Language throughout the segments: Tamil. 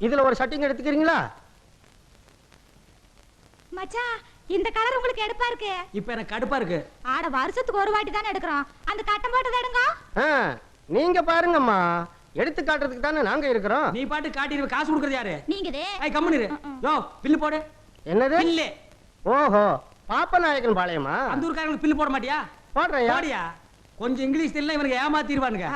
இதுல ஒரு ஷர்ட்டிங் எடுத்துக்கிறீங்களா? மச்சான் இந்த கலர் உங்களுக்கு எடுப்பா இருக்கு. இப்ப எனக்கு கடுப்பா இருக்கு. ஆட வருஷத்துக்கு ஒரு வாட்டி தானே எடுக்கிறோம். அந்த கட்டம் போட்டது எடுங்க. ஆ, நீங்க பாருங்கம்மா. எடுத்து காட்டுறதுக்கு தானே நாங்க இருக்கிறோம். நீ பாட்டு காட்டி காசு கொடுக்கறது யாரு? நீங்க இது. ஐய் கம்முனு இரு. யோ பில்லு போடு. என்னது? பில்லு. ஓஹோ பாப்பநாயக்கன் பாளையமா? அந்த ஊர்க்காரங்களுக்கு பில்லு போட மாட்டியா? போடுறேன் போடியா? கொஞ்சம் இங்கிலீஷ் தெரியல இவனுக்கு ஏமாத்திடுவானுங்க.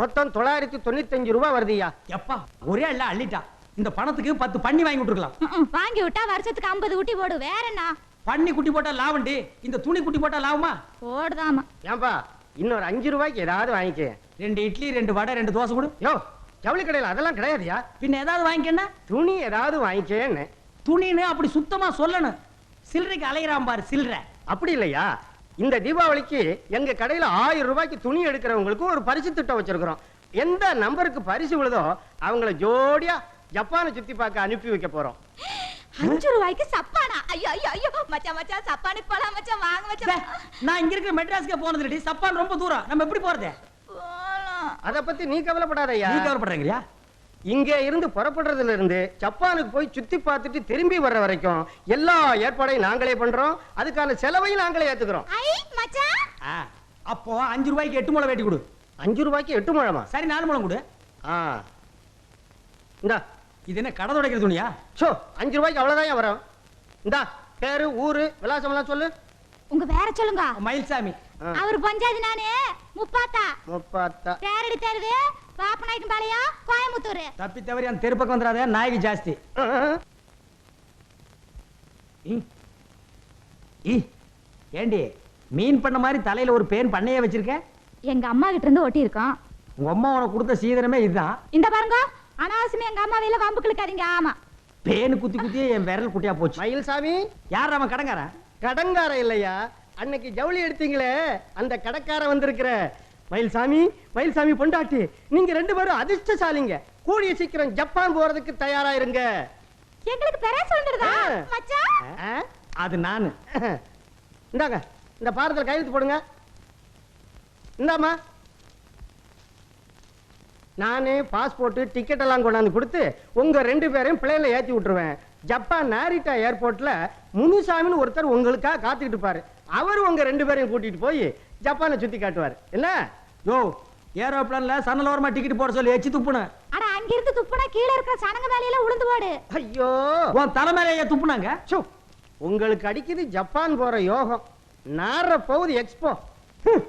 மொத்தம் தொள்ளாயிரத்தி தொண்ணூத்தஞ்சு ரூபாய் வருதுய்யா. எப்பா ஒரே அள்ள அள்ளிட்டா. இந்த பணத்துக்கு பத்து பண்ணி வாங்கி விட்டுருக்கலாம். வாங்கி விட்டா வருஷத்துக்கு ஐம்பது ஊட்டி போடு வேற என்ன? பண்ணி குட்டி போட்டா லாபண்டி இந்த துணி குட்டி போட்டா லாபமா? போடுதாமா. ஏன்பா இன்னொரு அஞ்சு ரூபாய்க்கு ஏதாவது வாங்கிக்க. ரெண்டு இட்லி ரெண்டு வடை ரெண்டு தோசை கொடு. யோ ஜவுளி கடையில் அதெல்லாம் கிடையாதுயா பின்ன ஏதாவது வாங்கிக்கன்னா துணி ஏதாவது வாங்கிக்கேன்னு. துணின்னு அப்படி சுத்தமா சொல்லணும். சில்லறைக்கு அலையிறான் பாரு சில்லறை. அப்படி இல்லையா? இந்த தீபாவளிக்கு எங்க கடையில ஆயிரம் ரூபாய்க்கு துணி எடுக்கிறவங்களுக்கு ஒரு பரிசு திட்டம் வச்சிருக்கிறோம். எந்த நம்பருக்கு பரிசு விழுதோ அவங்கள ஜோடியா ஜப்பானை சுத்தி பார்க்க அனுப்பி வைக்க போறோம். அஞ்சு ரூபாய்க்கு சப்பானா? ஐயோ ஐயோ ஐயோ. மச்சான் மச்சான் சப்பானுக்கு போலாம் மச்சான். வாங்க மச்சான். நான் இங்க இருக்கிற மெட்ராஸ்க்கே போனது இல்லடி சப்பான் ரொம்ப தூரம். நம்ம எப்படி போறது? போலாம். அத பத்தி நீ கவலைப்படாதய்யா. நீ கவலைப்படுறீங்கயா இங்க இருந்து புறப்படுறதுல இருந்து ஜப்பானுக்கு போய் சுத்தி பார்த்துட்டு திரும்பி வர்ற வரைக்கும் எல்லா ஏற்பாடையும் நாங்களே பண்றோம். அதுக்கான செலவையும் நாங்களே ஏத்துக்கிறோம். ஐ மச்சான். ஆ, அப்போ அஞ்சு ரூபாய்க்கு எட்டு முளை வெட்டி கொடு. அஞ்சு ரூபாய்க்கு எட்டு முழமா? சரி நாலு முளம் கொடு. ஆ. இந்தா. இது என்ன கடை துடைக்கிற துணியா? சோ அஞ்சு ரூபாய்க்கு அவ்வளவுதான் வரும். இந்தா பேரு ஊரு விலாசம் எல்லாம் சொல்லு. உங்க வேற சொல்லுங்க. மயில்சாமி. அவர் பஞ்சாயத்து நானு முப்பாத்தா. முப்பாத்தா. பேரடி தெருவு பாப்பநாயக்கன் பாளையம் கோயம்புத்தூர். தப்பி தவறி அந்த தெருப்பக்கம் வந்துடாத நாயகி ஜாஸ்தி. ஏண்டி மீன் பண்ண மாதிரி தலையில ஒரு பேன் பண்ணையே வச்சிருக்க? எங்க அம்மா கிட்ட இருந்து ஒட்டி இருக்கோம் உங்க அம்மா உனக்கு கொடுத்த சீதனமே இதுதான். இந்த பாருங்க அனாவசியமா எங்க அம்மா வெளியில வம்பு கிழக்காதீங்க. ஆமா. பேனு குத்தி குத்தியே என் விரல் குட்டியா போச்சு. மயில்சாமி. யார் அவன் கடங்காரன்? கடங்கார இல்லையா? அன்னைக்கு ஜவுளி எடுத்தீங்களே அந்த கடக்கார வந்திருக்கிற. மயில்சாமி மயில்சாமி பொண்டாட்டி நீங்க ரெண்டு பேரும் அதிர்ஷ்டசாலிங்க. கூடிய சீக்கிரம் ஜப்பான் போறதுக்கு தயாரா இருங்க எங்களுக்கு சொல்லிருதா ஆ. மச்சான்? அது நானு. இந்தாங்க இந்த பாரத்தில் கையெழுத்து போடுங்க. இந்தாம்மா. நானே பாஸ்போர்ட் டிக்கெட் எல்லாம் கொண்டாந்து கொடுத்து உங்க ரெண்டு பேரையும் பிளேன்ல ஏத்தி விட்டுருவேன். ஜப்பான் நாரிட்டா ஏர்போர்ட்ல முனுசாமின்னு ஒருத்தர் உங்களுக்காக காத்துக்கிட்டு இருப்பாரு. அவர் உங்க ரெண்டு பேரையும் கூட்டிட்டு போய் ஜப்பானை சுத்தி காட்டுவார். என்ன? யோ ஏரோப்ளான்ல சன்னலோரமா டிக்கெட் போட சொல்லி எச்சி துப்புன. அட அங்கிருந்து துப்புனா கீழே இருக்கிற சனங்க வேலையில உளுந்து போடு. ஐயோ! உன் தலைமையில துப்புனாங்க? சு, உங்களுக்கு அடிக்குது ஜப்பான் போற யோகம். நார போகுது எக்ஸ்போ ஹம்.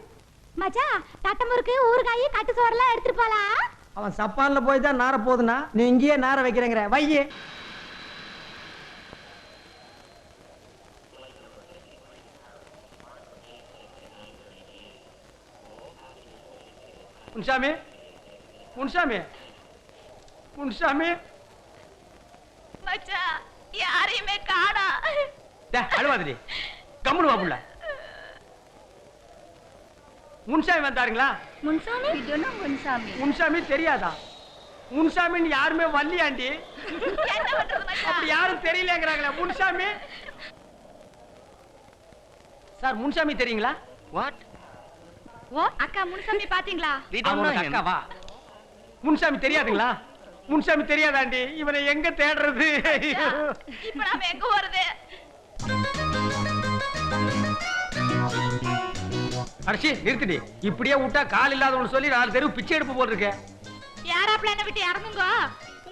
மச்சான் தட்டமுறுக்கு ஊறுகாய் கட்டு சோறெல்லாம் எடுத்துட்டு போலாம். அவன் சப்பான்ல போய் தான் நார போகுதுன்னா நீ இங்கேயே நார வைக்கிறேங்கிற. வையே! முன்சாமி முன்சாமி முன்சாமி மச்சான் யாரையுமே காணா. அழுவாதிரி கம்முனு வா புள்ள. முன்சாமி வந்தாருங்களா? முன்சாமி? இது முன்சாமி. முன்சாமி தெரியாதா? முன்சாமின்னு யாருமே பண்றது அப்படி யாரும் தெரியலங்கிறாங்களே முன்சாமி? சார் முன்சாமி தெரியுங்களா? வாட் ஓ அக்கா முன்சாமி பாத்தீங்களா? அக்காவா முன்சாமி தெரியாதுங்களா? முன்சாமி தெரியாதாண்டி. இவனை எங்க தேடுறது? இப்ப நாம எங்க போறது? அடிச்சி நிறுத்திடி. இப்படியே விட்டா கால் இல்லாதவனு சொல்லி நாலு தெருவு பிச்சை எடுப்பு போட்டிருக்க. யாராப்ல என்ன விட்டு இறங்குங்க?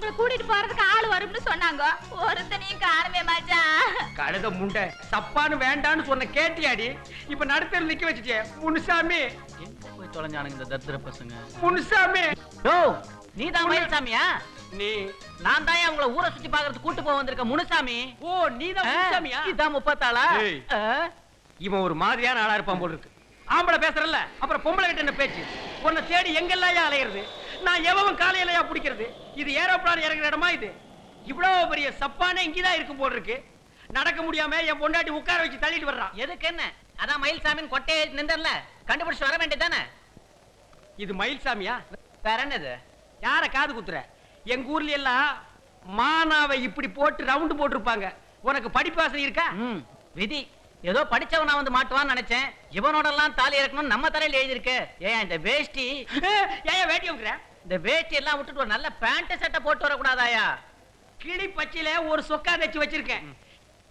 உங்களை கூட்டிட்டு போறதுக்கு ஆள் வரும்னு சொன்னாங்க. ஒருத்தனையும் காணுமே மச்சான் கழுத முண்டை சப்பான்னு வேண்டான்னு சொன்ன கேட்டியாடி? இப்ப நடுத்தர் நிக்க வச்சுட்டே முனுசாமி. போய் தொலைஞ்சானுங்க இந்த தத்திர பசங்க? முனுசாமி. ஓ நீ தான் மயில்சாமியா? நீ. நான் தான் உங்களை ஊரை சுத்தி பாக்குறது கூட்டு போக வந்திருக்க முனுசாமி. ஓ நீதான் முனுசாமியா? இதான் முப்பத்தாளா? இவன் ஒரு மாதிரியான ஆளா இருப்பான் போல இருக்கு. ஆம்பளை பேசுறல்ல அப்புறம் பொம்பளை கிட்ட என்ன பேச்சு? உன்னை தேடி எங்கெல்லாம் அலையிறது? நான் எவன் காலையிலயா பிடிக்கிறது? இது ஏரோப்ளான் இறங்குற இடமா இது? இவ்வளவு பெரிய சப்பானே இங்கதான் இருக்கும் போல இருக்கு. நடக்க முடியாம என் பொண்டாட்டி உட்கார வச்சு தள்ளிட்டு வர்றான் எதுக்கு என்ன? அதான் மயில்சாமின்னு கொட்டையை நின்றல கண்டுபிடிச்சு வர வேண்டியதானே இது மயில்சாமியா? வேற என்னது? யார காது குத்துற? எங்க ஊர்ல எல்லாம் மானாவை இப்படி போட்டு ரவுண்டு போட்டிருப்பாங்க. உனக்கு படிப்பு ஆசை இருக்கா? விதி. ஏதோ படிச்சவனா வந்து மாட்டுவான்னு நினைச்சேன். இவனோட எல்லாம் தாலி இறக்கணும் நம்ம தலையில எழுதியிருக்கு. ஏன் இந்த வேஷ்டி? ஏன் வேட்டி வைக்கிற இந்த வேஷ்டி எல்லாம் விட்டுட்டு ஒரு நல்ல பேண்ட் சட்டை போட்டு வரக்கூடாதாயா? கிளி பச்சையில ஒரு சொக்கா தச்சு வச்சிருக்கேன்.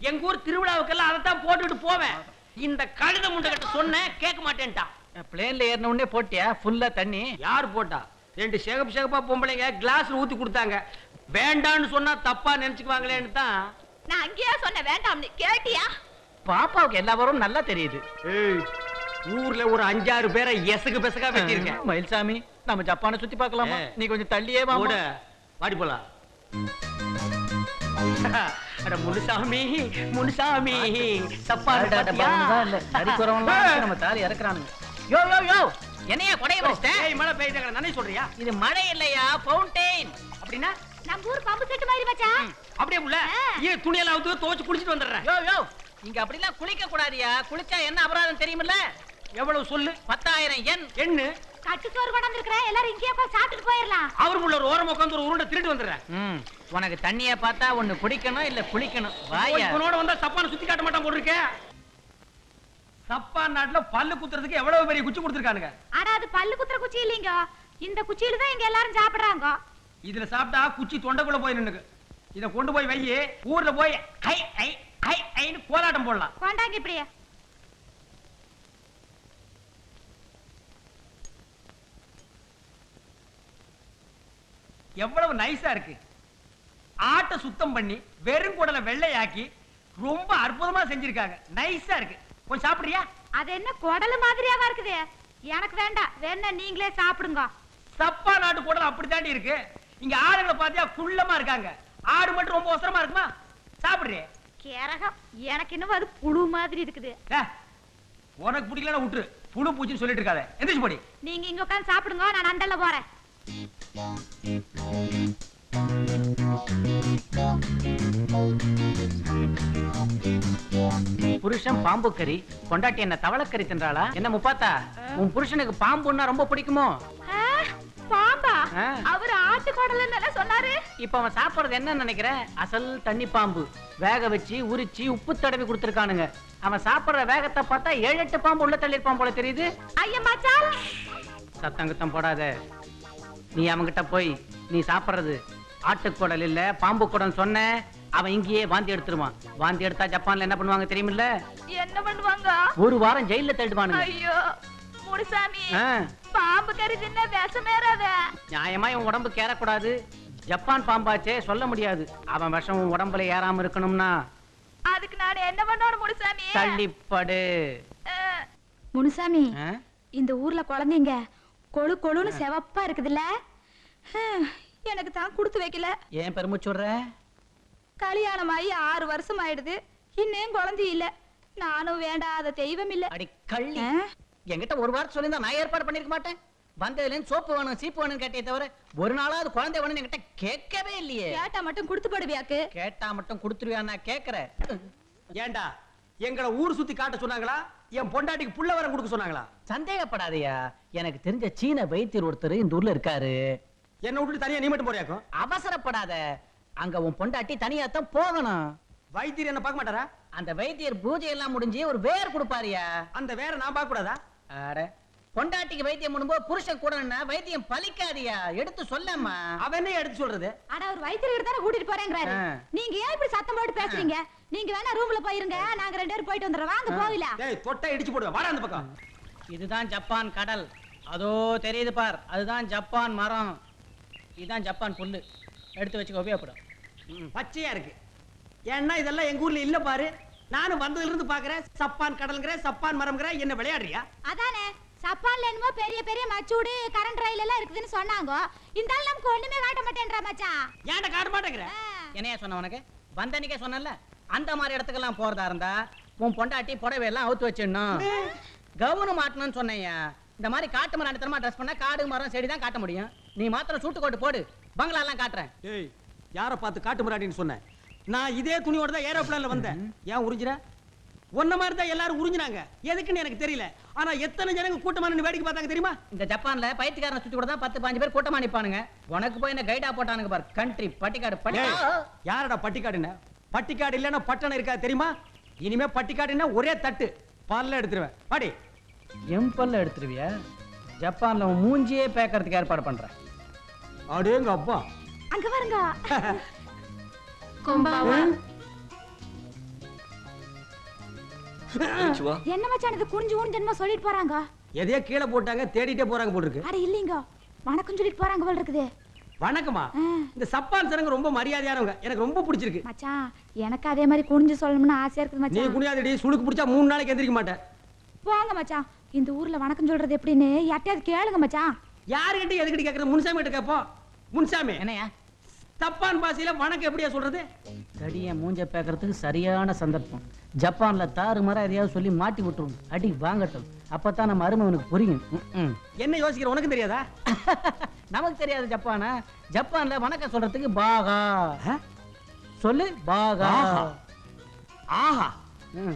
எங்க ஊர் திருவிழாவுக்கெல்லாம் அதை தான் போட்டுட்டு போவேன். இந்த கழுத முண்டகிட்ட சொன்னேன் கேட்க மாட்டேன்ட்டான். பிளேன்ல ஏறின உடனே போட்டியா? ஃபுல்லா தண்ணி? யார் போட்டா? ரெண்டு சிகப்பு சிகப்பா பொம்பளைங்க கிளாஸ்ல ஊத்தி கொடுத்தாங்க. வேண்டான்னு சொன்னா தப்பா நினைச்சுக்குவாங்களேன்னு தான். நான் அங்கேயே சொன்னேன் வேண்டாம்னு. கேட்டியா? பாப்பாவுக்கு எல்லா வரும் நல்லா தெரியுது. ஏய், ஊர்ல ஒரு அஞ்சாறு பேரை எசகு பெசகா வச்சிருக்கேன் மயில்சாமி. நம்ம ஜப்பானை சுத்தி பார்க்கலாமா? ஏ. நீ கொஞ்சம் தள்ளியே வா கூட வாடி போலாம். அட முனுசாமி முனுசாமி தப்பா நம்ம தாலி இறக்குறானுங்க. யோ யோ யோ என்னையா கொடைய வச்சிட்டேன் ஏய் மழை பெய்யுது நானே சொல்றியா? இது மழை இல்லையா ஃபவுண்டைன் அப்படின்னா? நம்ம ஊர் பம்பு செட்டு மாதிரி மச்சான் அப்படியே உள்ள. ஈர துணியெல்லாம் அவுத்து துவைச்சு குளிச்சிட்டு வந்துடுறேன். யோ யோ இங்க அப்படிலாம் குளிக்க கூடாதியா? குளிச்சா என்ன அபராதம் தெரியுமில்ல? எவ்வளவு சொல்லு? பத்தாயிரம் எண். எண்ணு. கட்டு சோறு கொண்டாந்து இருக்கிறேன் எல்லாரும் இங்கேயே போய் சாப்பிட்டுட்டு போயிடலாம். அவருக்குள்ள ஒரு ஓரம் உட்காந்து ஒரு உருண்டை திருட்டு வந்துடுறேன் உனக்கு தண்ணிய பார்த்தா ஒண்ணு குடிக்கணும் இல்ல குளிக்கணும். வாயா. இவனோட வந்தா சப்பான சுத்தி காட்ட மாட்டான் போட்டிருக்கேன் சப்பான் நாட்டுல பல்லு குத்துறதுக்கு எவ்வளவு பெரிய குச்சி கொடுத்துருக்கானுங்க. ஆனா அது பல்லு குத்துற குச்சி இல்லைங்க. இந்த குச்சியில தான் இங்க எல்லாரும் சாப்பிடுறாங்க. இதுல சாப்பிட்டா குச்சி தொண்டைக்குள்ள போய் நின்னுக்கு. இத கொண்டு போய் வை ஊர்ல போய் ஐ ஐ ஐ ஐன்னு கோலாட்டம் போடலாம். கொண்டாங்க இப்படியே. எவ்வளவு நைஸா இருக்கு. ஆட்டை சுத்தம் பண்ணி வெறும் குடலை வெள்ளையாக்கி ரொம்ப அற்புதமா செஞ்சிருக்காங்க. நைஸா இருக்கு. கொஞ்சம் சாப்பிடுறியா? அது என்ன குடலு மாதிரியாவா இருக்குது? எனக்கு வேண்டாம். வேணா நீங்களே சாப்பிடுங்க. சப்பா நாட்டு குடல் அப்படித்தாண்டி இருக்கு. இங்க ஆளுங்களை பாத்தியா குள்ளமா இருக்காங்க. ஆடு மட்டும் ரொம்ப அவசரமா இருக்குமா? சாப்பிடுறியே கேரகம் எனக்கு இன்னும் அது புழு மாதிரி இருக்குது. உனக்கு பிடிக்கலன்னா விட்டுரு. புழு பூச்சின்னு சொல்லிட்டு இருக்காத. எந்திரிச்சு போடி. நீங்க இங்க உட்கார்ந்து சாப்பிடுங்க. நான் அண்டல்ல போறேன். புருஷன் பாம்பு கறி கொண்டாட்டி என்ன தவளக்கறி தின்றாளா? என்ன முப்பாத்தா? உன் புருஷனுக்கு பாம்புன்னா ரொம்ப பிடிக்குமோ? பாம்பா. அவர் ஆட்டு குடல்னு சொன்னாரு? இப்ப அவன் சாப்பிடுறது என்ன நினைக்கிற? அசல் தண்ணி பாம்பு. வேக வச்சு உரிச்சு உப்பு தடவி கொடுத்துருக்கானுங்க. அவன் சாப்பிடுற வேகத்தை பார்த்தா ஏழு எட்டு பாம்பு உள்ள தள்ளிருப்பான் போல தெரியுது. ஐயா மச்சான் சத்தம் குத்தம் போடாத. நீ அவன்கிட்ட போய் நீ சாப்பிடுறது. ஆட்டுக்குடல் இல்ல பாம்பு குடம் சொன்ன அவன் இங்கேயே வாந்தி எடுத்துருவான். வாந்தி எடுத்தா ஜப்பான்ல என்ன பண்ணுவாங்க தெரியுமில்ல? என்ன பண்ணுவாங்க? ஒரு வாரம் ஜெயில தள்ளிடுவானுங்க ஐயோ முனுசாமி பாம்பு கறி தின்ன விஷமேறாத. நியாயமா இவன் உடம்பு ஏறக்கூடாது ஜப்பான் பாம்பாச்சே சொல்ல முடியாது. அவன் விஷம் உடம்புல ஏறாம இருக்கணும்னா. அதுக்கு நான் என்ன பண்ணணும் முனுசாமி? தள்ளிப்படு. முனுசாமி? இந்த ஊர்ல குழந்தைங்க கொழு கொழுன்னு செவப்பா இருக்குதுல்ல? எனக்கு தான் கொடுத்து வைக்கல. ஏன் பெருமிச்சுடுற கல்யாணம் ஆகி ஆறு வருஷம் ஆயிடுது இன்னும் குழந்தை இல்ல. நானும் வேண்டாத தெய்வம் இல்ல. அடி கள்ளி? என்கிட்ட ஒரு வாரம் சொல்லியிருந்தா நான் ஏற்பாடு பண்ணிருக்க மாட்டேன். வந்ததுல இருந்து சோப்பு வேணும் சீப்பு வேணும்னு கேட்டே தவிர ஒரு நாளாவது குழந்தை வேணும்னு என்கிட்ட கேட்கவே இல்லையே. கேட்டா மட்டும் கொடுத்து போடுவியாக்கு? கேட்டா மட்டும் கொடுத்துருவியா நான் கேக்குறேன். ஏன்டா எங்களை ஊர் சுத்தி காட்ட சொன்னாங்களா? என் பொண்டாட்டிக்கு புள்ள வரம் கொடுக்க சொன்னாங்களா? சந்தேகப்படாதயா. எனக்கு தெரிஞ்ச சீன வைத்தியர் ஒருத்தர் இந்த ஊர்ல இருக்காரு. என்ன விட்டுட்டு தனியா நீ மட்டும் போறியாக்கும் அவசரப்படாத. அங்க உன் பொண்டாட்டி தனியா தான் போகணும். வைத்தியர் என்ன பார்க்க மாட்டாரா? அந்த வைத்தியர் பூஜை எல்லாம் முடிஞ்சு ஒரு வேர் கொடுப்பாருயா. அந்த வேற நான் பார்க்க கூடாதா பொண்டாட்டிக்கு வைத்தியம் பண்ணும்போது புருஷன் கூட நின்னா வைத்தியம் பலிக்காதியா எடுத்து சொல்லம்மா. அவன் எடுத்து சொல்றது? ஆனா ஒரு வைத்தியர் தானே கூட்டிட்டு போறேங்கிறாரு. நீங்க ஏன் இப்படி சத்தம் போட்டு பேசுறீங்க? நீங்க வேணா ரூம்ல போயிருங்க. நாங்க ரெண்டு பேரும் போயிட்டு வந்துடுறோம். வாங்க போகல டேய் தொட்டா இடிச்சு போடுவேன் வாடா அந்த பக்கம். இதுதான் ஜப்பான் கடல். அதோ தெரியுது பார். அதுதான் ஜப்பான் மரம். இதுதான் ஜப்பான் புல்லு. எடுத்து வச்சுக்க உபயோகப்படும். பச்சையா இருக்கு. ஏன்னா இதெல்லாம் எங்க ஊர்ல இல்ல பாரு. நானும் வந்ததுல இருந்து பாக்குறேன். சப்பான் கடல்ங்கிற சப்பான் மரம்ங்கிற என்ன விளையாடுறியா? அதானே? சப்பான்ல என்னமோ பெரிய பெரிய மச்சூடு கரண்ட் ரயில் எல்லாம் இருக்குதுன்னு சொன்னாங்க. இந்த ஆள் நமக்கு ஒண்ணுமே காட்ட மாட்டேன்றா மச்சான் ஏன்டா காட்ட மாட்டேங்கிற. என்னையா சொன்ன உனக்கு? வந்தன்னைக்கே சொன்னல அந்த மாதிரி இடத்துக்கெல்லாம் போறதா இருந்தா உன் பொண்டாட்டி புடவை எல்லாம் அவுத்து வச்சிடணும். கவுனு மாட்டணும்னு சொன்னேயா இந்த மாதிரி காட்டு மரம் அடுத்தமா ட்ரெஸ் பண்ணா காடு மரம் செடி தான் காட்ட முடியும். நீ மாத்திரம் சூட்டு கோட்டு போடு. பங்களா எல்லாம் காட்டுறேன். ஏய் யார பார்த்து காட்டு முறாடின்னு சொன்னேன் நான் இதே துணியோட தான் ஏரோப்ளேன்ல வந்தேன். ஏன் உறிஞ்சிர உன்ன மாதிரி தான் எல்லாரும் உறிஞ்சினாங்க. எதுக்குன்னு எனக்கு தெரியல. ஆனா எத்தனை ஜனங்க கூட்டமா நின்னு வேடிக்கை பார்த்தாங்க தெரியுமா? இந்த ஜப்பான்ல பைத்தியக்காரனை சுத்தி கூட தான் பத்து பாஞ்சு பேர் கூட்டமா நிப்பானுங்க உனக்கு போய் என்ன கைடா போட்டானுங்க பாரு. கண்ட்ரி பட்டிக்காடு பட்டி யாரடா பட்டிக்காடுன்னு? பட்டிக்காடு இல்லைன்னா பட்டணம் இருக்காது தெரியுமா? இனிமே பட்டிக்காடுன்னா ஒரே தட்டு. பல்ல எடுத்துருவேன். பாடி எம்பல்ல எடுத்துருவியா? ஜப்பான்ல உன் மூஞ்சியே பேக்கறதுக்கு ஏற்பாடு பண்றேன் அடேங்க அப்பா அங்க பாருங்க. என்ன மச்சான் இது குனிஞ்சு ஊன்னு என்னமோ சொல்லிட்டு போறாங்க? எதையோ கீழே போட்டாங்க தேடிட்டே போறாங்க போல இருக்கு. அட இல்லீங்க. வணக்கம் சொல்லிட்டு போறாங்க போல இருக்குது. வணக்கமா. இந்த சப்பான் சனங்க ரொம்ப மரியாதையானவங்க. எனக்கு ரொம்ப பிடிச்சிருக்கு. மச்சான் எனக்கு அதே மாதிரி குனிஞ்சு சொல்லணும்னு ஆசையா இருக்குது நீ மச்சான். குனியாதடி சுளுக்கு பிடிச்சா மூணு நாளைக்கு எந்திரிக்க மாட்டேன். போங்க மச்சான். இந்த ஊர்ல வணக்கம் சொல்றது எப்படின்னு யார்ட்டையாவது கேளுங்க மச்சான். யாருக்கிட்ட எதுக்கிட்ட கேட்கறது முன்சாமி கிட்ட கேட்போம் முன்சாமி. என்னையா தப்பான் பாசையில வணக்கம் எப்படியா சொல்றது? தடிய மூஞ்ச பேக்கறதுக்கு சரியான சந்தர்ப்பம். ஜப்பான்ல தாறு மரம் எதையாவது சொல்லி மாட்டி விட்டுரும் அடி வாங்கட்டும். அப்பதான் நம்ம அருமவனுக்கு புரியும். ம்ம். என்ன யோசிக்கிற உனக்கு தெரியாதா? நமக்கு தெரியாது ஜப்பானா? ஜப்பான்ல வணக்கம் சொல்றதுக்கு பாகா? சொல்லு பாகா. ஆஹா.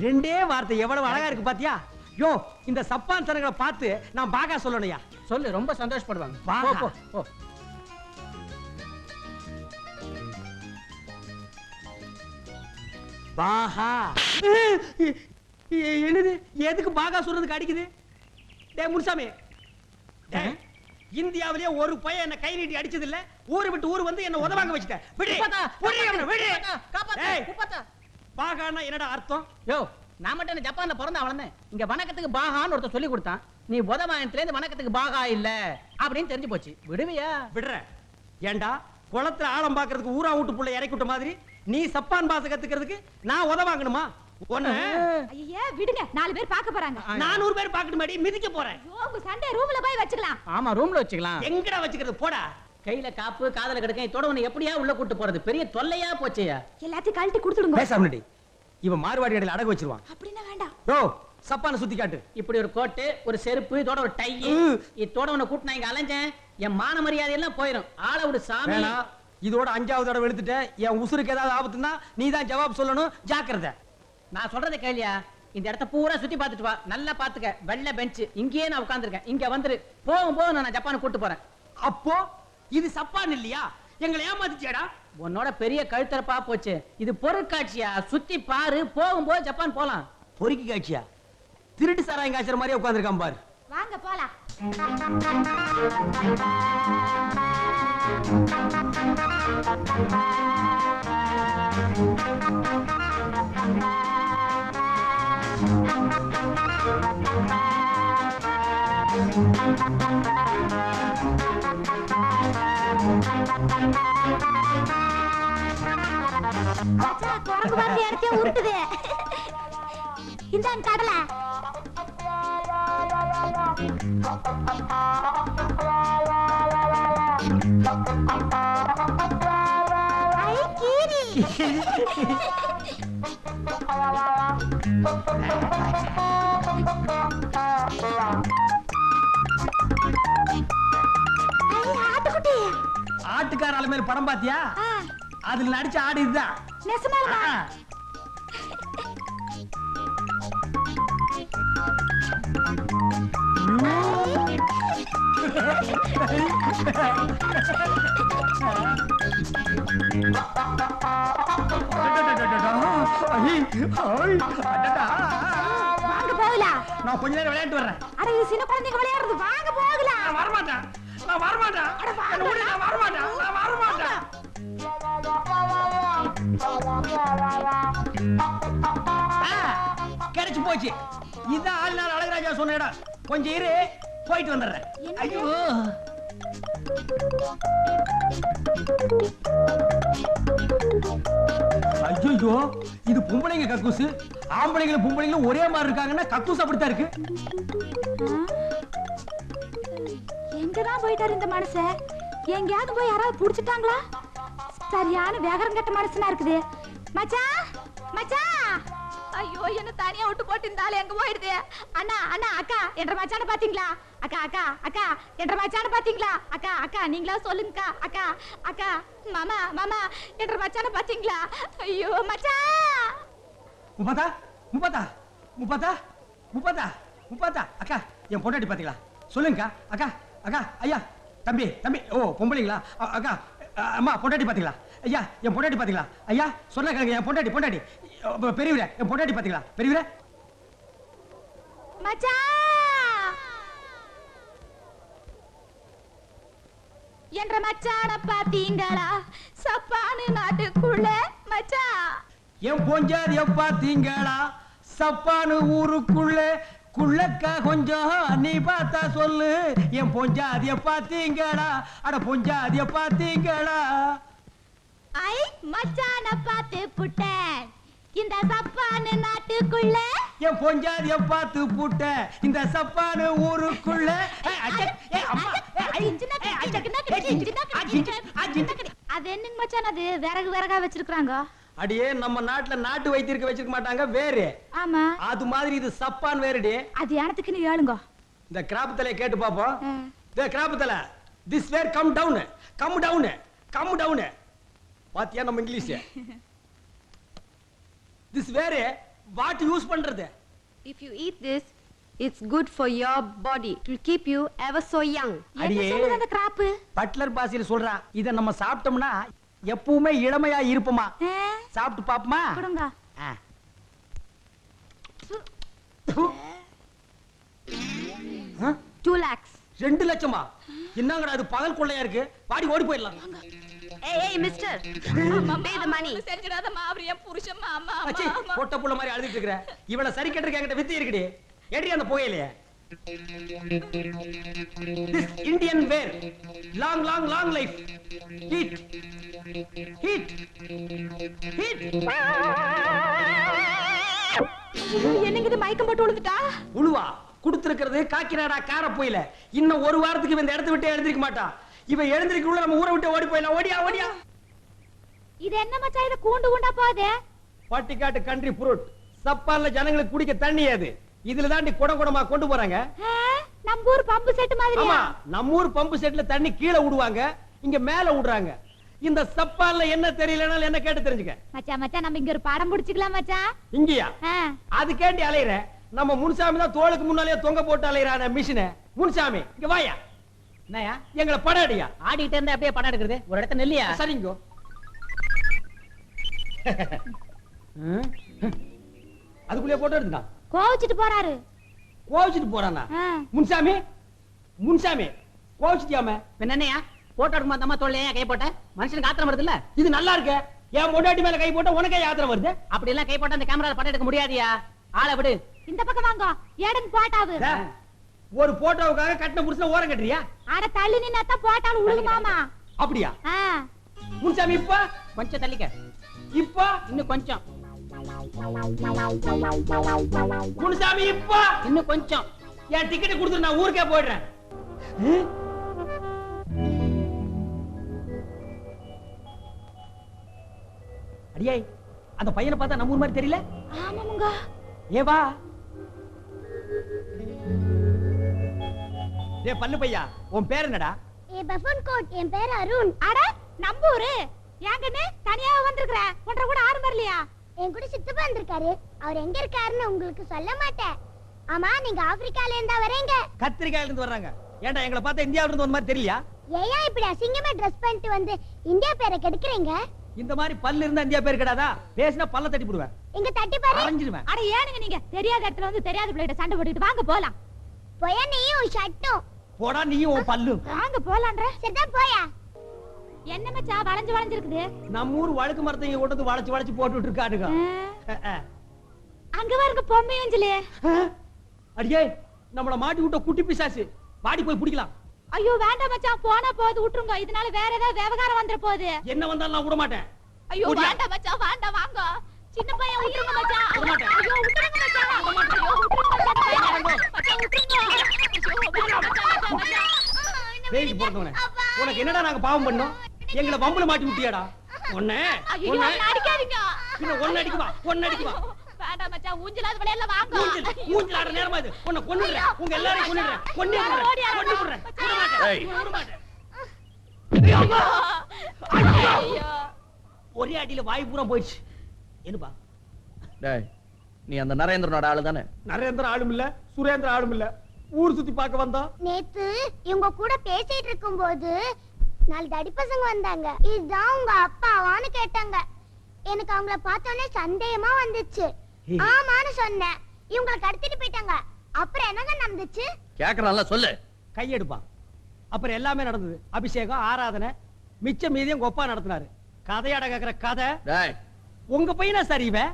ரெண்டே வார்த்தை எவ்வளவு அழகா இருக்கு பாத்தியா? யோ இந்த சப்பான் சனங்களை பார்த்து நான் பாகா சொல்லணும்யா. சொல்லு ரொம்ப சந்தோஷப்படுவாங்க. பாகா. போ, போ, போ. பாகா. எ- என்னது? எதுக்கு பாகா சொல்றதுக்கு அடிக்குது? டேய் முனுசாமி. இந்தியாவிலேயே ஒரு பையன் என்ன கை நீட்டி அடிச்சது இல்ல ஊரு விட்டு ஊர் வந்து என்ன உதவாங்க வச்சுட்ட விடு. உப்பாத்தா, விடு அவனை, விடு. உப்பாத்தா, காப்பாத்து, டேய், உப்பாத்தா. பாகான்னா என்னடா அர்த்தம்? யோ நான் மட்டும் என்ன ஜப்பான்ல பிறந்த வளர்ந்தேன் இங்க வணக்கத்துக்கு பாகான்னு ஒருத்தர் சொல்லி கொடுத்தான். நீ உதவாயத்துல இருந்து வணக்கத்துக்கு பாகா இல்ல அப்படின்னு தெரிஞ்சு போச்சு. விடுவியா? விடுற ஏண்டா குளத்துல ஆழம் பாக்குறதுக்கு ஊரா வீட்டு புள்ள இறக்கி விட்ட மாதிரி? நீ சப்பான் பாச கத்துக்கிறதுக்கு நான் உதவாங்கணுமா ஒண்ணு. ஐயே விடுங்க. நாலு பேர் பார்க்க போறாங்க. நானூறு பேர் பாக்கட்டு மாடி மிதிக்க போறேன். உங்க சண்டே ரூம்ல போய் வச்சுக்கலாம். ஆமா ரூம்ல வச்சுக்கலாம். எங்கடா வச்சுக்கிறது? போடா. கையில காப்பு காதல கிடக்க இதோட உன்னை எப்படியா உள்ள கூட்டு போறது? பெரிய தொல்லையா போச்சேயா? எல்லாத்தையும் கழட்டி கொடுத்துடுங்க. பேச முன்னாடி இவன் மார்வாடி கடையில அடகு வச்சிருவான். அப்படின்னா வேண்டாம். யோ சப்பான சுத்தி காட்டு. இப்படி ஒரு கோட்டு ஒரு செருப்பு இதோட ஒரு டை. ம். இதோட உன்னை கூட்டு நான் இங்க அலைஞ்சேன். என் மான மரியாதை எல்லாம் போயிடும் ஆள விடு சாமி. இதோட அஞ்சாவது தடவை எடுத்துட்ட என் உசுருக்கு ஏதாவது ஆபத்துன்னா நீ தான் ஜவாப் சொல்லணும். ஜாக்கிரதை. நான் சொல்றதை கேளியா? இந்த இடத்த பூரா சுத்தி பார்த்துட்டு வா. நல்லா பாத்துக்க வெள்ள பெஞ்ச் இங்கேயே நான் உட்காந்துருக்கேன் இங்க வந்துரு. போகும் போது நான் ஜப்பான் கூட்டு போறேன். அப்போ இது சப்பான் இல்லையா? எங்களை ஏமாத்திச்சேடா உன்னோட பெரிய கழுத்தரப்பா போச்சு. இது பொருட்காட்சியா? சுத்தி பாரு. போகும்போது ஜப்பான் போலாம். பொறுக்கி காட்சியா? திருட்டு சாராயம் காய்ச்சற மாதிரியே உட்காந்துருக்கான் பாரு. வாங்க போலாம். குரங்கு வந்து இடத்தையே உருட்டுது. இந்தாங்க கடலை. ஐ, கீரி ஐ, ஆட்டுக்குட்டி. ஆட்டுக்கார ஆளு மேல படம் பாத்தியா? அதுல நடிச்ச ஆடு இதுதான். வாங்க போகலாம் நான் கொஞ்ச நேரம் விளையாட்டு வர்றேன். அட இது சின்ன குழந்தைங்க விளையாடுறது. வாங்க போகலாம் நான் வரமாட்டேன். நான் வரமாட்டேன். என்னை விடு, நான் வரமாட்டேன். நான் வரமாட்டேன். ஆ, கிடைச்சு போச்சு. இதான் ஆள் நாள் அழகராஜா சொன்ன இடம். கொஞ்சம் இரு போயிட்டு வந்துடுறேன்? ஐயோ. ஐயோ இது பொம்பளைங்க கக்கூசு. ஆம்பளைங்களும் பொம்பளைங்களும் ஒரே மாதிரி இருக்காங்கன்னா கக்கூஸ் அப்படித்தான் இருக்கு. எங்கதான் போயிட்டாரு இந்த மனுஷன்? எங்கேயாவது போய் யாராவது புடிச்சிட்டாங்களா? சரியான வேகரம் கட்ட மனுஷனா இருக்குது. மச்சான் மச்சான். ஐயோ என்ன தனியா விட்டு போட்டு எங்க போயிடுது? அண்ணா அண்ணா அக்கா என்ற மச்சான பாத்தீங்களா அக்கா அக்கா அக்கா என்ற மச்சான பாத்தீங்களா அக்கா அக்கா நீங்களா சொல்லுங்கக்கா. அக்கா அக்கா மாமா மாமா என்ற மச்சான பாத்தீங்களா ஐயோ மச்சா! முப்பதா முப்பதா முப்பதா முப்பதா முப்பதா அக்கா என் பொண்டாட்டி பாத்தீங்களா சொல்லுங்கக்கா அக்கா அக்கா ஐயா தம்பி தம்பி ஓ பொம்பளைங்களா? அக்கா அம்மா பொண்டாட்டி பாத்தீங்களா ஐயா என் பொண்டாட்டி பாத்தீங்களா ஐயா சொன்ன கேளுங்க என் பொண்டாட்டி பொண்டாட்டி. பெரியவரே என் பொண்டாட்டி பாத்தீங்களா? பெரியவரே? என்ற மச்சான பாத்தீங்களா? சப்பானு நாட்டுக்குள்ள மச்சான் என் பொஞ்சாதிய பாத்தீங்களா? சப்பானு ஊருக்குள்ள குள்ளக்கா கொஞ்சம் நீ பார்த்தா சொல்லு. என் பொஞ்சாதிய பாத்தீங்களா? அட பொஞ்சாதிய பாத்தீங்களா? ஐ மச்சான பாத்து புட்டேன். இந்த சப்பானு நாட்டுக்குள்ள? என் பொஞ்சாதிய பார்த்து பூட்ட இந்த சப்பானு ஊருக்குள்ள. அது என்னங்க மச்சான் அது? விறகு விறகா வச்சிருக்காங்க அடியே நம்ம நாட்டுல நாட்டு வைத்தியருக்கு வச்சிருக்க மாட்டாங்க வேறு. ஆமா. அது மாதிரி இது சப்பான் வேறுடி. அது எனத்துக்குன்னு ஏழுங்க? இந்த கிராப் தலையை கேட்டு பாப்போம். இந்த கிராப் தலை this where come down come down come down பாத்தியா நம்ம English? This where what use பண்றது? If you eat this, it's good for your body. It will keep you ever so young. அடியே. அந்த கிராப்பு பட்லர் பாசியில் சொல்றான் இத நம்ம சாப்பிட்டோம்னா எப்பவுமே இளமையா இருப்போமா? சாப்பிட்டு பாப்போமா? கொடுங்க? Two lakhs. ரெண்டு லட்சமா? என்னங்கடா அது பகல் கொள்ளையா இருக்கு? வாடி ஓடி போயிடலாம். Hey, hey, mister. Pay the money. செஞ்சிடாதம்மா அவர் என் புருஷன் மாமா அச்சி பொட்ட புள்ள மாதிரி அழுதுட்டு இருக்கிற. இவள சரி கட்டுறதுக்கு என்கிட்ட வித்து இருக்குடி. எடி அந்த புகையிலையே Indian where long long long life heat heat heat என்னங்க இது மயக்கம் போட்டு விழுந்துட்டா உழுவா. கொடுத்திருக்கிறது காக்கிநாடா கார போயில இன்னும் ஒரு வாரத்துக்கு இவன் இந்த இடத்த விட்டு எழுந்திருக்க மாட்டான் இவன் எழுந்திருக்குள்ள நம்ம ஊரை விட்டு ஓடி போயிடலாம். ஓடியா ஓடியா. இது என்ன மச்சான்? இது கூண்டு கூண்டா போகுது? பட்டிக்காட்டு கண்ட்ரி ஃப்ரூட் சப்பான்ல ஜனங்களுக்கு குடிக்க தண்ணி அது. இதுல தாண்டி குடம் குடமா கொண்டு போறாங்க. நம்ம ஊர் பம்பு செட் மாதிரியா? ஆமா நம்ம ஊர் பம்பு செட்ல தண்ணி கீழே விடுவாங்க. இங்க மேல விடுறாங்க. இந்த சப்பான்ல என்ன தெரியலனாலும் என்ன கேட்டு தெரிஞ்சுக்க. மச்சான் மச்சான் நம்ம இங்க ஒரு படம் பிடிச்சுக்கலாம் மச்சான். இங்கயா? ஆ, அதுக்கேண்டி அலையிற. நம்ம முன்சாமி தான் தோளுக்கு முன்னாலே தொங்க போட்டு அலையிறான மிஷின முன்சாமி இங்க வாயா. என்னயா எங்களை படம் அடியா ஆடிட்டு இருந்தா அப்படியே படம் எடுக்கிறது? ஒரு இடத்த நெல்லியா? சரிங்கோ. அதுக்குள்ளே போட்டோ எடுத்துட்டான் கோவிச்சிட்டு போறாரு. கோவிச்சுட்டு போறானா? முன்சாமி? முன்சாமி கோவிச்சுட்டியாம? என்னையா போட்டோ எடுக்கும்போது அந்த அம்மா தோல்ல ஏன் கை போட்ட? மனுஷனுக்கு ஆத்திரம் வருது இல்ல இது நல்லா இருக்கே. என் பொண்டாட்டி மேல கை போட்டா உனக்கே யாத்திரை வருது? அப்படி எல்லாம் கை போட்டா அந்த கேமரால படம் எடுக்க முடியாதியா? ஆளை விடு. இந்த பக்கம் வாங்க. ஏடன் போட்டாவு. ஒரு போட்டோவுக்காக கட்டின புருஷன் ஓரம் கட்டுறியா? ஆட தள்ளி நின்னாத்தான் போட்டாலும் உழுகுமாமா அப்படியா? முன்சாமி இப்ப? கொஞ்சம் தள்ளிக்க. இப்ப? இன்னும் கொஞ்சம். முன்சாமி இப்ப? இன்னும் கொஞ்சம். என் டிக்கெட் கொடுத்து நான் ஊருக்கே போயிடுறேன். ம்? அடியே அந்த பையனை பார்த்தா நம்ம ஊர் மாதிரி தெரியல? ஆமாமுங்க ஏ பல்லு பையா உன் பேர் என்னடா? ஏ பஃபன் கோட் என் பேர் அருண். அட நம்பூரு ஏங்கன்னு தனியா வந்திருக்கிற ஒன்றரை கூட ஆறு வரலையா என் கூட சித்தப்பா வந்திருக்காரு. அவர் எங்க இருக்காருன்னு உங்களுக்கு சொல்ல மாட்டேன். ஆமா நீங்க ஆப்பிரிக்கால இருந்தா வரீங்க. கத்திரிக்காயில இருந்து வர்றாங்க. ஏன்டா எங்களை பார்த்தா இந்தியாவில இருந்து வந்த மாதிரி தெரியலையா? ஏயா இப்படி அசிங்கமா ட்ரெஸ் பண்ணிட்டு வந்து இந்தியா பேரை கெடுக்குறீங்க? இந்த மாதிரி பல்லு இருந்தா இந்தியா பேர் கிடையாதா பேசினா பல்ல தட்டி போடுவேன். இங்க தட்டி பாரு. அரைஞ்சிடுவேன். அட ஏனுங்க நீங்க? தெரியாத இடத்துல வந்து தெரியாத பிள்ளைகிட்ட சண்டை போட்டுக்கிட்டு வாங்க போலாம். போயா நீயும் ஷர்ட்டும் போடா நீயும் உன் பல்லும் வாங்க போலான்ற சரிதான் போயா. என்ன மச்சா வளைஞ்சு வளைஞ்சிருக்குது? நம்ம ஊர் வழுக்கு மரத்தை இங்க கொண்டு வளைச்சு வளைச்சு போட்டுட்டு இருக்காடுங்க அங்க பாருங்க பொம்மை அஞ்சலி. அடியே நம்மள மாட்டி விட்ட குட்டி பிசாசு. பாடி போய் பிடிக்கலாம். ஐயோ வேண்டாம் மச்சான் போனா போகுது விட்டுருங்க. இதனால வேற ஏதாவது விவகாரம் வந்துட போகுது. என்ன வந்தாலும் நான் விட மாட்டேன். ஐயோ. வேண்டாம் மச்சான் வேண்டாம் வாங்க. சின்ன பையன் விட்டுருங்க மச்சான். விட. ஐயோ விட்டுருங்க மச்சான். ஐயோ விட்டுருங்க மச்சான். மச்சான் விட்டுருங்க. ஐயோ வேண்டாம் மச்சான். வேலைக்கு போறவனே உனக்கு என்னடா நாங்க பாவம் பண்ணோம்? எங்களை வம்புல மாட்டி விட்டியாடா? ஒண்ணே ஐயோ ஒண்ணே என்ன அடிக்காதீங்க. பின்ன ஒண்ணு அடிக்குவா ஒண்ணு அடிக்குவா வேண்டாம் மச்சான் ஊஞ்சலாவது விளையாடல வாங்க. ஊஞ்சல் ஊஞ்சல் ஆடுற நேரமா இது? உன்னை கொன்னுடுறேன். உங்க எல்லாரையும் கொன்னுடுறேன். கொன்னே ஓடியா, கொன்னு விடுறேன். விட மாட்டேன். ஏய். விட மாட்டேன். ஐயோ. ஒரே அடியில வாய் பூரா போயிடுச்சு. என்னப்பா? டேய் நீ அந்த நரேந்திரனோட ஆளு தானே நரேந்திர ஆளும் இல்ல சுரேந்திர ஆளும் இல்ல. ஊர் சுத்தி பார்க்க வந்தோம் நேத்து இவங்க கூட பேசிட்டு இருக்கும்போது நாலு தடி பசங்க வந்தாங்க. இதுதான் உங்க அப்பாவான்னு கேட்டாங்க. எனக்கு அவங்கள பார்த்தோன்னே சந்தேகமா வந்துச்சு. ஆமான்னு சொன்னேன். இவங்களை கடத்திட்டு போயிட்டாங்க. அப்புறம் என்னங்க நடந்துச்சு? கேக்குறான்ல சொல்லு. கையெடுப்பான். அப்புறம் எல்லாமே நடந்தது. அபிஷேகம் ஆராதனை மிச்ச மீதியும் கொப்பா நடத்தினாரு. கதையாட கேக்குற கதை. டேய். உங்க பையனா சார் இவன்?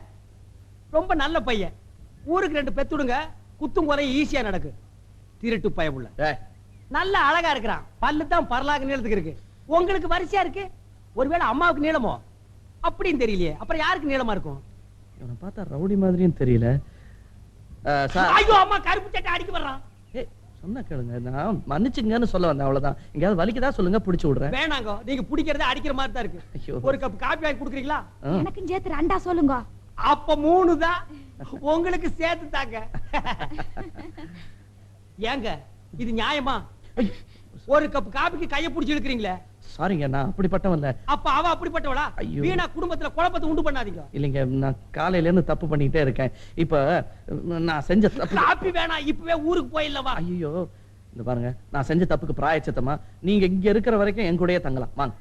ரொம்ப நல்ல பையன். ஊருக்கு ரெண்டு பெத்துடுங்க. குத்தும் குறை ஈஸியா நடக்கு. திருட்டு பயமுள்ள நல்ல அழகா இருக்கிறான். பல்லு தான் பரலாக நீளத்துக்கு இருக்கு. உங்களுக்கு வரிசையா இருக்கு? ஒருவேளை அம்மாவுக்கு நீளமோ? அப்படின்னு தெரியலையே. அப்புறம் யாருக்கு நீளமா இருக்கும்? இவனை பார்த்தா ரவுடி மாதிரியும் தெரியல. அஹ், சார். ஐயோ அம்மா கருப்பு சட்டை அடிக்க வர்றான். சொன்னா கேளுங்க. நான் மன்னிச்சுங்கன்னு சொல்ல வந்தேன் அவ்வளவுதான். எங்கேயாவது வலிக்குதா சொல்லுங்க புடிச்சு விடுறேன். வேணாங்க. நீங்க பிடிக்கிறதே அடிக்கிற மாதிரி தான் இருக்கு. ஒரு கப் காப்பி வாங்கி கொடுக்குறீங்களா? ஆ. எனக்கும் சேர்த்து ரெண்டா சொல்லுங்க. அப்ப மூணு தான். உங்களுக்கு சேர்த்து தாங்க. ஏங்க இது நியாயமா? ஒரு கப் காபிக்கு கைய பிடிச்சி இழுக்கிறீங்களே? சாரிங்க நான் அப்படிப்பட்டவன் இல்ல அப்ப அவ அப்படிப்பட்டவளா. வீணா குடும்பத்துல குழப்பத்தை உண்டு பண்ணாதீங்க. இல்லைங்க நான் காலையில இருந்து தப்பு பண்ணிக்கிட்டே இருக்கேன். இப்ப நான் செஞ்ச தப்பு காப்பி வேணாம் இப்பவே ஊருக்கு போயிடலவா ஐயோ இந்த பாருங்க நான் செஞ்ச தப்புக்கு பிராயச்சித்தமா. நீங்க இங்க இருக்கிற வரைக்கும் என் கூடயே தங்கலாம். வாங்க.